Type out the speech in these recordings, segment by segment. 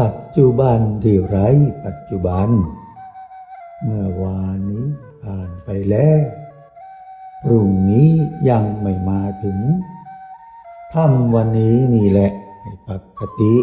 ปัจจุบันที่ไร้ปัจจุบัน เมื่อวานนี้ผ่านไปแล้ว พรุ่งนี้ยังไม่มาถึงทำวันนี้นี่แหละให้ปกติ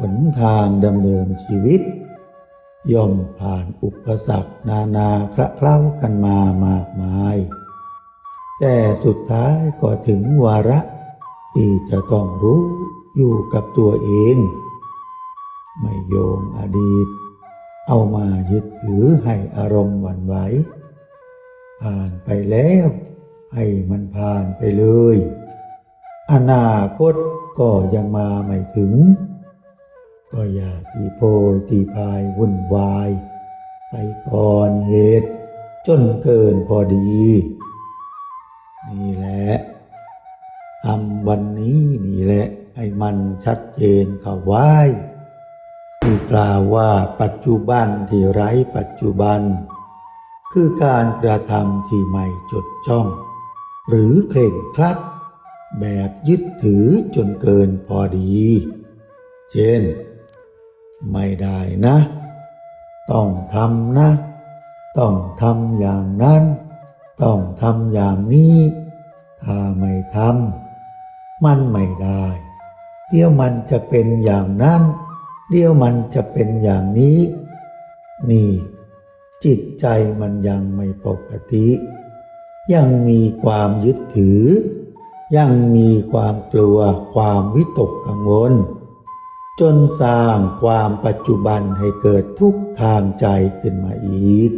หนทางดำเนินชีวิต ย่อมผ่านอุปสรรคนานาคระเคล้ากันมามากมาย แต่สุดท้ายก็ถึงวาระที่จะต้องรู้อยู่กับตัวเอง ไม่โยงอดีต เอามายึดถือให้อารมณ์หวั่นไหว ผ่านไปแล้ว ให้มันผ่านไปเลย อนาคตก็ยังมาไม่ถึง ก็อย่าตีโพยตีพายวุ่นวาย ไปก่อนเหตุ จนเกินพอดี นี่แหละทำวันนี้นี่แหละ ให้มันชัดเจนเข้าไว้ ที่กล่าวว่าปัจจุบันที่ไร้ปัจจุบัน คือการกระทำที่ไม่จดจ้อง หรือเคร่งครัด แบบยึดถือจนเกินพอดี เช่น ไม่ได้นะ ต้องทำนะ ต้องทำอย่างนั้น ต้องทำอย่างนี้ ถ้าไม่ทำมันไม่ได้ เดี๋ยวมันจะเป็นอย่างนั้น เดี๋ยวมันจะเป็นอย่างนี้ นี่ จิตใจมันยังไม่ปกติ ยังมีความยึดถือ ยังมีความกลัวความวิตกกังวล จนสร้างความปัจจุบันให้เกิดทุกข์ทางใจขึ้นมาอีก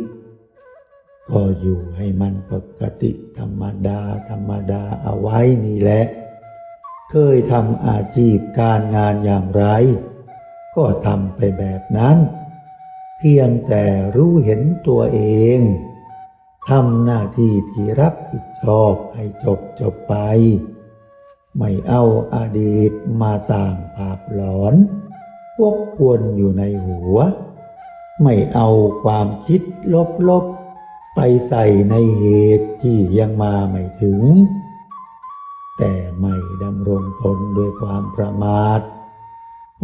ก็อยู่ให้มันปกติธรรมดาธรรมดาเอาไว้นี่แหละ เคยทำอาชีพการงานอย่างไร ก็ทำไปแบบนั้น เพียงแต่รู้เห็นตัวเองทำหน้าที่ที่รับผิดชอบให้จบจบไป ไม่เอาอดีตมาสร้างภาพหลอนวกวนอยู่ในหัว ไม่เอาความคิดลบๆ ไปใส่ในเหตุที่ยังมาไม่ถึง แต่ไม่ดำรงทนด้วยความประมาท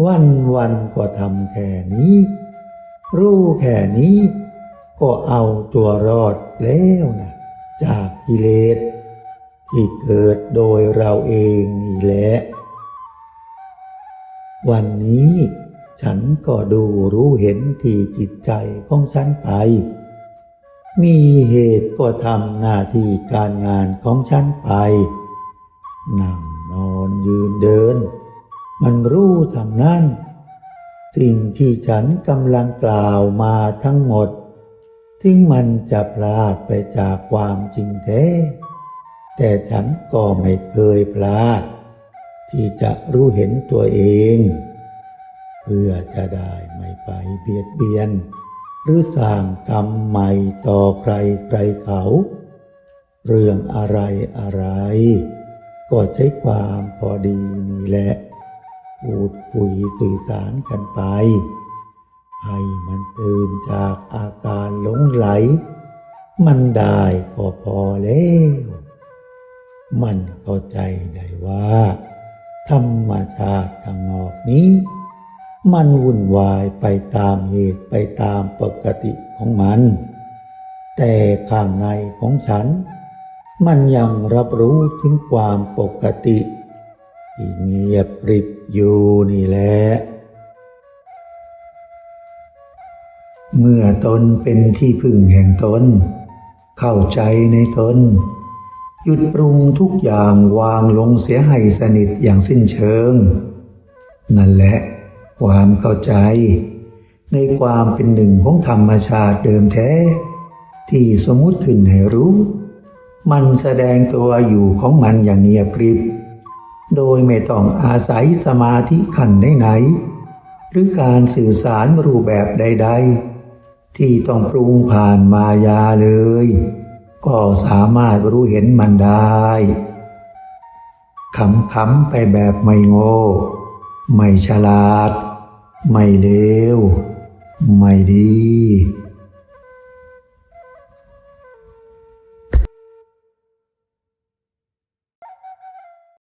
วันวันๆก็ทำแค่นี้ รู้แค่นี้ ก็เอาตัวรอดแล้วนะจากกิเลสที่เกิดโดยเราเองนี่แหละวันนี้ฉันก็ดูรู้เห็นที่จิตใจของฉันไป มีเหตุก็ทำหน้าที่การงานของฉันไป นั่งนอนยืนเดิน มันรู้ทางนั้น สิ่งที่ฉันกำลังกล่าวมาทั้งหมดถึงมันจะพลาดไปจากความจริงแท้ แต่ฉันก็ไม่เคยพลาด ที่จะรู้เห็นตัวเอง เพื่อจะได้ไม่ไปเบียดเบียน หรือสร้างกรรมใหม่ต่อใครใครเขา เรื่องอะไรอะไร ก็ใช้ความพอดีนี่แหละ พูดคุยสื่อสารกันไป ให้มันตื่นจากอาการหลงไหล มันได้ก็พอแล้วมันเข้าใจได้ว่า ธรรมชาติข้างนอกนี้ มันวุ่นวายไปตามเหตุไปตามปกติของมัน แต่ข้างในของฉัน มันยังรับรู้ถึงความปกติที่เงียบกริบ อยู่นี่แหละเมื่อตนเป็นที่พึ่งแห่งตน เข้าใจในตน หยุดปรุงทุกอย่างวางลงเสียให้สนิทอย่างสิ้นเชิง นั่นแหละความเข้าใจ ในความเป็นหนึ่งของธรรมชาติเดิมแท้ ที่สมมุติขึ้นให้รู้ มันแสดงตัวอยู่ของมันอย่างเงียบกริบ โดยไม่ต้องอาศัยสมาธิขันไหนๆหรือการสื่อสารรูปแบบใด ๆ ที่ต้องปรุงผ่านมายาเลย ก็สามารถรู้เห็นมันได้ขำๆไปแบบไม่โง่ ไม่ฉลาด ไม่เลว ไม่ดี